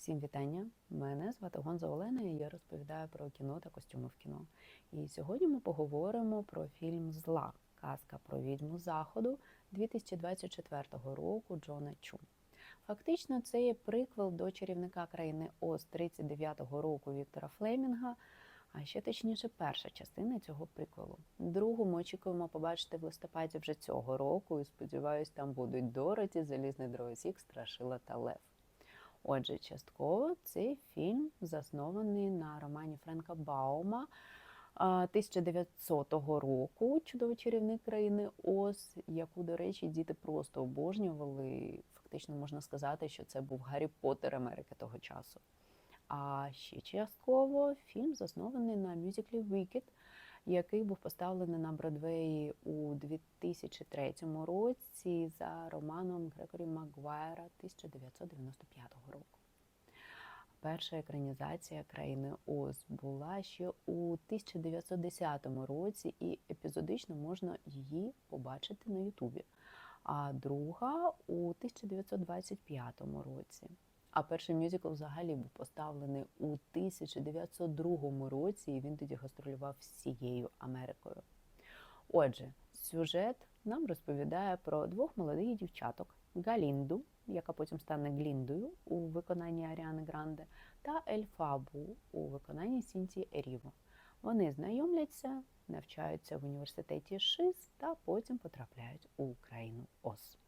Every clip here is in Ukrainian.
Всім вітання! Мене звати Гонза Олена, і я розповідаю про кіно та костюми в кіно. І сьогодні ми поговоримо про фільм Зла казка про відьму заходу 2024 року Джона Чу. Фактично, це є приквел до чарівника країни Оз 39-го року Віктора Флемінга. А ще точніше, перша частина цього приквелу. Другу ми очікуємо побачити в листопаді вже цього року. І сподіваюсь, там будуть Дороті, Залізний Дровосік, Страшила та Лев. Отже, частково цей фільм заснований на романі Френка Баума 1900 року Чудовий чарівник країни Оз, яку, до речі, діти просто обожнювали. Фактично можна сказати, що це був Гаррі Поттер Америки того часу. А ще частково фільм заснований на мюзиклі Wicked, який був поставлений на Бродвеї у 2003 році за романом Грегорі Макгуайра 1995 року. Перша екранізація країни Оз була ще у 1910 році, і епізодично можна її побачити на Ютубі. А друга у 1925 році. А перший мюзикл взагалі був поставлений у 1902 році, і він тоді гастролював всією Америкою. Отже, сюжет нам розповідає про двох молодих дівчаток: Галінду, яка потім стане Гліндою у виконанні Аріани Гранде, та Ельфабу у виконанні Сінті Еріво. Вони знайомляться, навчаються в університеті ШИС та потім потрапляють у країну Оз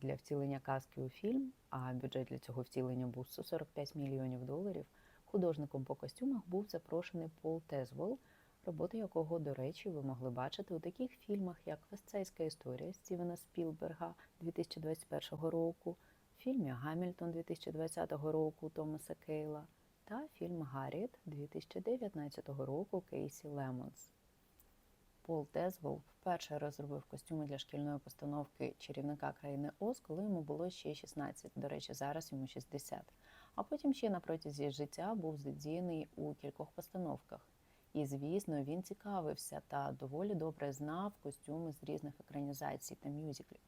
для втілення казки у фільм, а бюджет для цього втілення був 145 мільйонів доларів. Художником по костюмах був запрошений Пол Тезвол, роботи якого, до речі, ви могли бачити у таких фільмах, як Вестсайська історія Стівена Спілберга 2021 року, фільмі Гамільтон 2020 року Томаса Кейла та фільм Гарріет 2019 року Кейсі Лемонс. Пол Тезвол вперше розробив костюми для шкільної постановки чарівника країни Оз, коли йому було ще 16. До речі, зараз йому 60. А потім ще на протязі життя був задіяний у кількох постановках. І, звісно, він цікавився та доволі добре знав костюми з різних екранізацій та мюзиклів.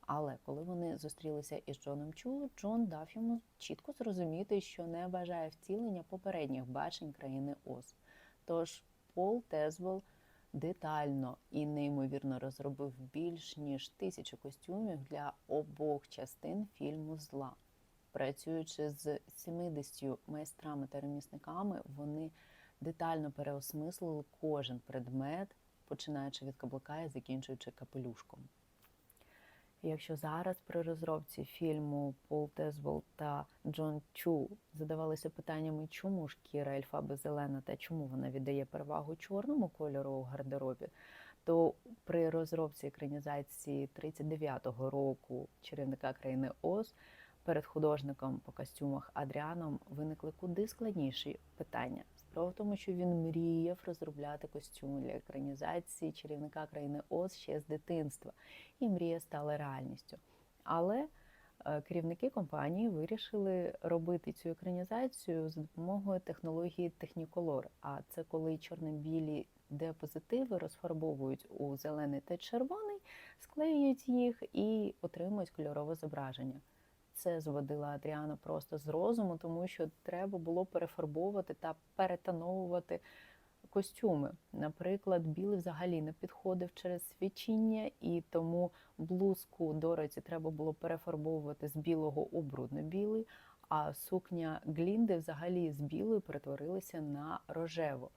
Але коли вони зустрілися із Джоном Чу, Джон дав йому чітко зрозуміти, що не бажає втілення попередніх бачень країни Оз. Тож Пол Тезвол детально і неймовірно розробив більш ніж тисячу костюмів для обох частин фільму Зла. Працюючи з 70 майстрами та ремісниками, вони детально переосмислили кожен предмет, починаючи від каблука і закінчуючи капелюшком. Якщо зараз при розробці фільму Пол Тезвол та Джон Чу задавалися питаннями, чому шкіра Ельфаби зелена та чому вона віддає перевагу чорному кольору у гардеробі, то при розробці екранізації 39-го року чарівника країни Оз перед художником по костюмах Адріаном виникли куди складніші питання. Справа в тому, що він мріяв розробляти костюми для екранізації чарівника країни Оз ще з дитинства, і мрія стала реальністю. Але е, керівники компанії вирішили робити цю екранізацію за допомогою технології Technicolor. А це коли чорно-білі диапозитиви розфарбовують у зелений та червоний, склеюють їх і отримують кольорове зображення це зводила Адріана просто з розуму, тому що треба було перефарбовувати та перетановувати костюми. Наприклад, білий взагалі не підходив через свічіння, і тому блузку Дороті треба було перефарбовувати з білого у брудно-білий, а сукня Глінди взагалі з білої перетворилися на рожеву.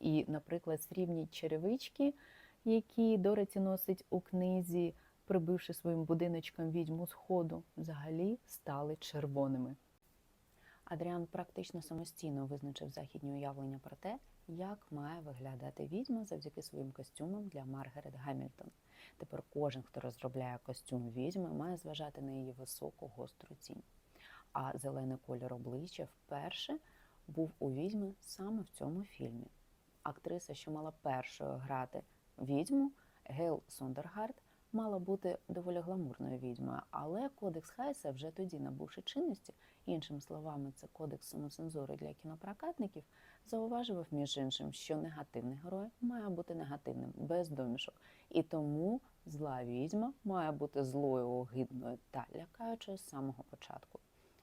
І, наприклад, срібні черевички, які Дороті носить у книзі прибивши своїм будиночком відьму сходу, взагалі стали червоними. Адріан практично самостійно визначив західні уявлення про те, як має виглядати відьма завдяки своїм костюмам для Маргарет Гамільтон. Тепер кожен, хто розробляє костюм відьми, має зважати на її високу гостру тінь. А зелений кольор обличчя вперше був у відьми саме в цьому фільмі. Актриса, що мала першою грати відьму, Гейл Сондергард, мала бути доволі гламурною відьмою, але кодекс Хайса вже тоді набувши чинності, іншими словами, це кодекс самоцензури для кінопрокатників, зауважував між іншим, що негативний герой має бути негативним, без домішок. І тому зла відьма має бути злою, огидною та лякаючою з самого початку.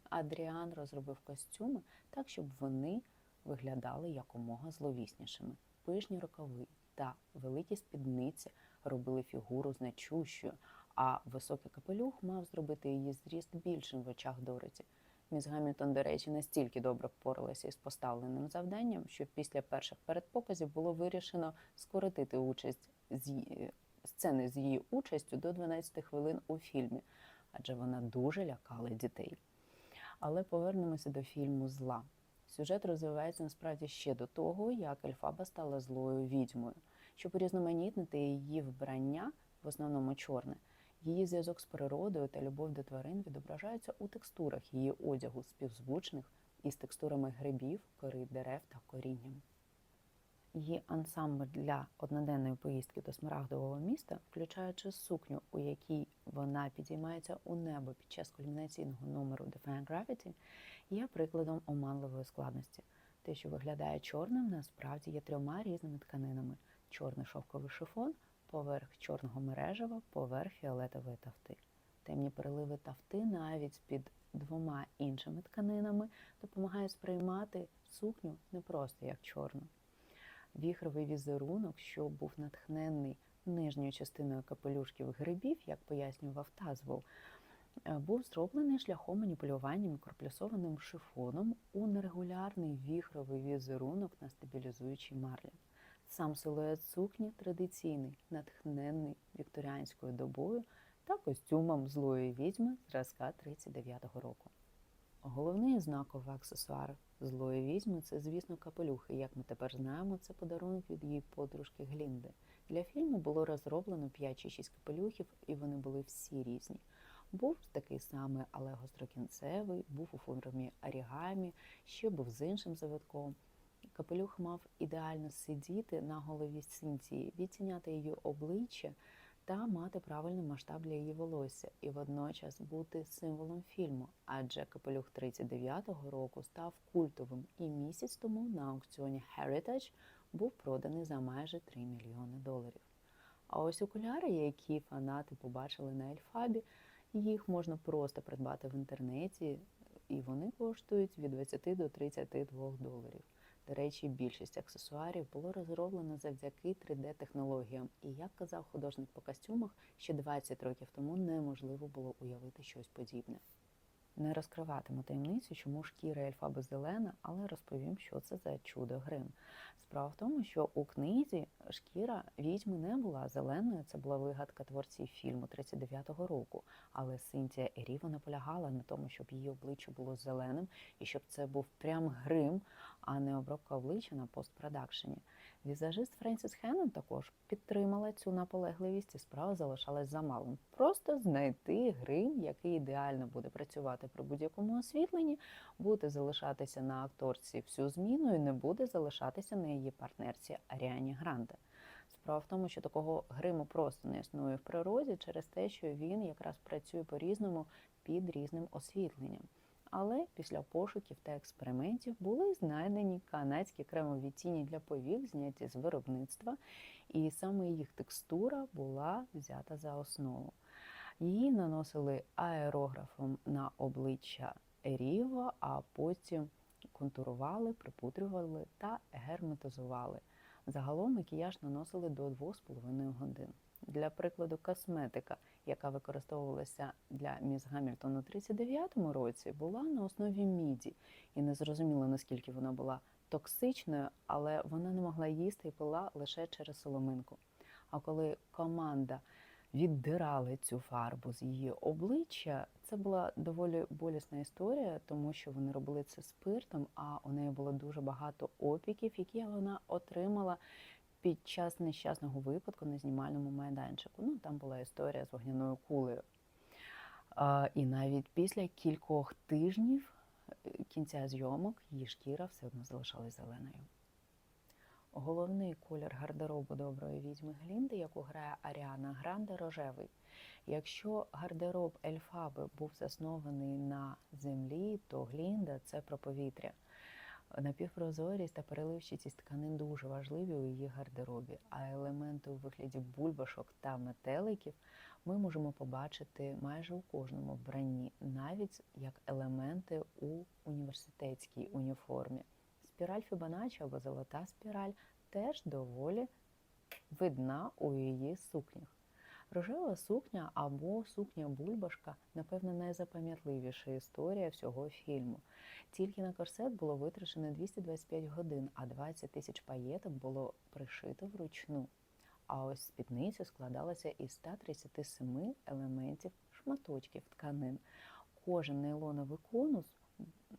Адріан розробив костюми так, щоб вони виглядали якомога зловіснішими. Пишні рукави та великі спідниці робили фігуру значущою, а високий капелюх мав зробити її зріст більшим в очах Дороті. Міс Гамільтон, до речі, настільки добре впоралася із поставленим завданням, що після перших передпоказів було вирішено скоротити участь з сцени з її участю до 12 хвилин у фільмі, адже вона дуже лякала дітей. Але повернемося до фільму Зла. Сюжет розвивається насправді ще до того, як Ельфаба стала злою відьмою. Щоб урізноманітнити її вбрання, в основному чорне, її зв'язок з природою та любов до тварин відображаються у текстурах її одягу, співзвучних із текстурами грибів, кори дерев та корінням. Її ансамбль для одноденної поїздки до смарагдового міста, включаючи сукню, у якій вона підіймається у небо під час кульмінаційного номеру Define Gravity, є прикладом оманливої складності. Те, що виглядає чорним, насправді є трьома різними тканинами: чорний шовковий шифон, поверх чорного мережева, поверх фіолетової тафти. Темні переливи тафти навіть під двома іншими тканинами допомагають сприймати сукню не просто як чорну. Віхровий візерунок, що був натхнений нижньою частиною капелюшків грибів, як пояснював Тазвол, е, був зроблений шляхом маніпулювання мікроплюсованим шифоном у нерегулярний віхровий візерунок на стабілізуючій марлі. Сам силует сукні традиційний, натхнений вікторіанською добою та костюмом злої відьми зразка 39-го року. Головний знаковий аксесуар злої відьми це, звісно, капелюхи. Як ми тепер знаємо, це подарунок від її подружки Глінди. Для фільму було розроблено 5 чи 6 капелюхів, і вони були всі різні. Був такий самий, але гострокінцевий, був у формі орігамі, ще був з іншим завитком. Капелюх мав ідеально сидіти на голові Синтії, відтіняти її обличчя та мати правильний масштаб для її волосся і водночас бути символом фільму, адже капелюх 39-го року став культовим і місяць тому на аукціоні Heritage був проданий за майже 3 мільйони доларів. А ось окуляри, які фанати побачили на Ельфабі, їх можна просто придбати в інтернеті, і вони коштують від 20 до 32 доларів. До речі, більшість аксесуарів було розроблено завдяки 3D-технологіям, і як казав художник по костюмах, ще 20 років тому неможливо було уявити щось подібне. Не розкриватиму таємницю, чому шкіра ельфаби зелена, але розповім, що це за чудо грим. Справа в тому, що у книзі шкіра відьми не була зеленою, це була вигадка творців фільму 39-го року. Але Синтія Еріва наполягала на тому, щоб її обличчя було зеленим і щоб це був прям грим, а не обробка обличчя на постпродакшені. Візажист Френсіс Хеннон також підтримала цю наполегливість, і справа залишалась за малим. Просто знайти грим, який ідеально буде працювати при будь-якому освітленні, буде залишатися на акторці всю зміну і не буде залишатися на її партнерці Аріані Гранде. Справа в тому, що такого гриму просто не існує в природі через те, що він якраз працює по-різному під різним освітленням. Але після пошуків та експериментів були знайдені канадські кремові тіні для повік, зняті з виробництва, і саме їх текстура була взята за основу. Її наносили аерографом на обличчя Еріва, а потім контурували, припудрювали та герметизували. Загалом макіяж наносили до 2,5 годин. Для прикладу, косметика, яка використовувалася для міс Гамільтон у 39-му році, була на основі міді, і не зрозуміло, наскільки вона була токсичною, але вона не могла їсти і пила лише через соломинку. А коли команда віддирали цю фарбу з її обличчя, це була доволі болісна історія, тому що вони робили це спиртом, а у неї було дуже багато опіків, які вона отримала під час нещасного випадку на знімальному майданчику. Ну, там була історія з вогняною кулею. І навіть після кількох тижнів е, кінця зйомок її шкіра все одно залишалась зеленою. Головний колір гардеробу доброї відьми Глінди, яку грає Аріана Гранде, рожевий. Якщо гардероб Ельфаби був заснований на землі, то Глінда це про повітря. Напівпрозорість та переливчатість тканин дуже важливі у її гардеробі, а елементи у вигляді бульбашок та метеликів ми можемо побачити майже у кожному вбранні, навіть як елементи у університетській уніформі. Спіраль Фібоначчі або золота спіраль теж доволі видна у її сукнях. Рожева сукня або сукня бульбашка, напевно, найзапам'ятливіша історія всього фільму. Тільки на корсет було витрачено 225 годин, а 20 тисяч паєток було пришито вручну. А ось спідниця складалася із 137 елементів шматочків тканин. Кожен нейлоновий конус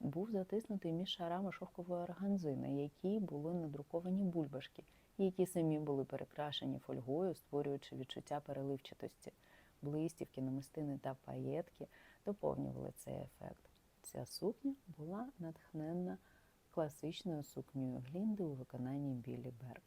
був затиснутий між шарами шовкової органзи, на якій були надруковані бульбашки, які самі були перекрашені фольгою, створюючи відчуття переливчатості. Блистівки, намистини та паєтки доповнювали цей ефект. Ця сукня була натхненна класичною сукнею Глінди у виконанні Білі Берг.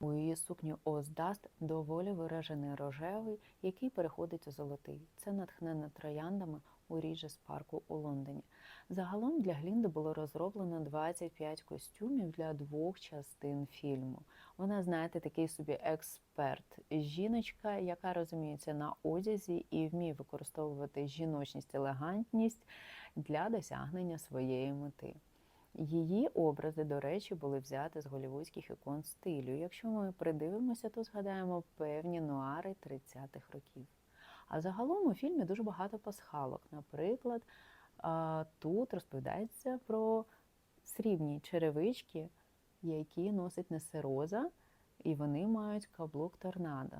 У її сукні Оздаст доволі виражений рожевий, який переходить у золотий. Це натхнена трояндами у Ріджес парку у Лондоні. Загалом для Глінди було розроблено 25 костюмів для двох частин фільму. Вона, знаєте, такий собі експерт, жіночка, яка розуміється на одязі і вміє використовувати жіночність, елегантність для досягнення своєї мети. Її образи, до речі, були взяти з голівудських ікон стилю. Якщо ми придивимося, то згадаємо певні нуари 30-х років. А загалом у фільмі дуже багато пасхалок. Наприклад, тут розповідається про срібні черевички, які носить несероза, і вони мають каблук торнадо.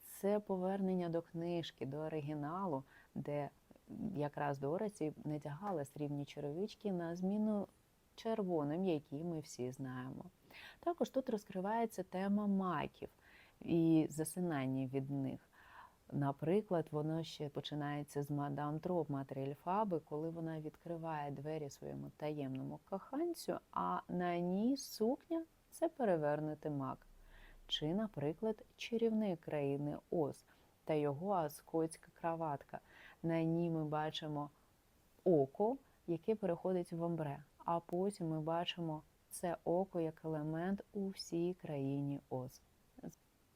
Це повернення до книжки, до оригіналу, де якраз Дороті надягала срібні черевички на зміну червоним, які ми всі знаємо. Також тут розкривається тема маків і засинання від них. Наприклад, воно ще починається з мадам Троп матері Ельфаби, коли вона відкриває двері своєму таємному коханцю, а на ній сукня це перевернути мак. Чи, наприклад, чарівник країни Оз та його аскотська краватка. На ній ми бачимо око, яке переходить в омбре. А потім ми бачимо це око як елемент у всій країні Оз.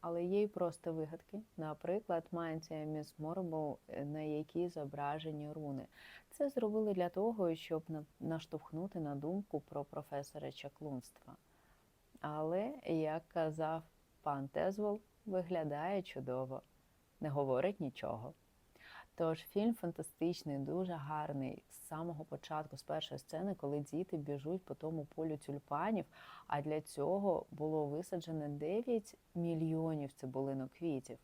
Але є й просто вигадки. Наприклад, мантія Міс Морбоу, на якій зображені руни. Це зробили для того, щоб наштовхнути на думку про професора чаклунства. Але, як казав пан Тезвол, виглядає чудово, не говорить нічого. Тож фільм фантастичний, дуже гарний з самого початку, з першої сцени, коли діти біжуть по тому полю тюльпанів. А для цього було висаджено 9 мільйонів цибулинок квітів.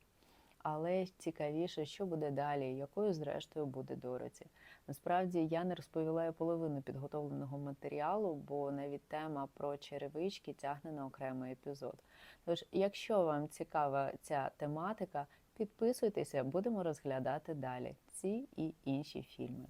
Але цікавіше, що буде далі, якою зрештою буде Дороті. Насправді я не розповіла половину підготовленого матеріалу, бо навіть тема про черевички тягне на окремий епізод. Тож, якщо вам цікава ця тематика, Підписуйтеся, будемо розглядати далі ці і інші фільми.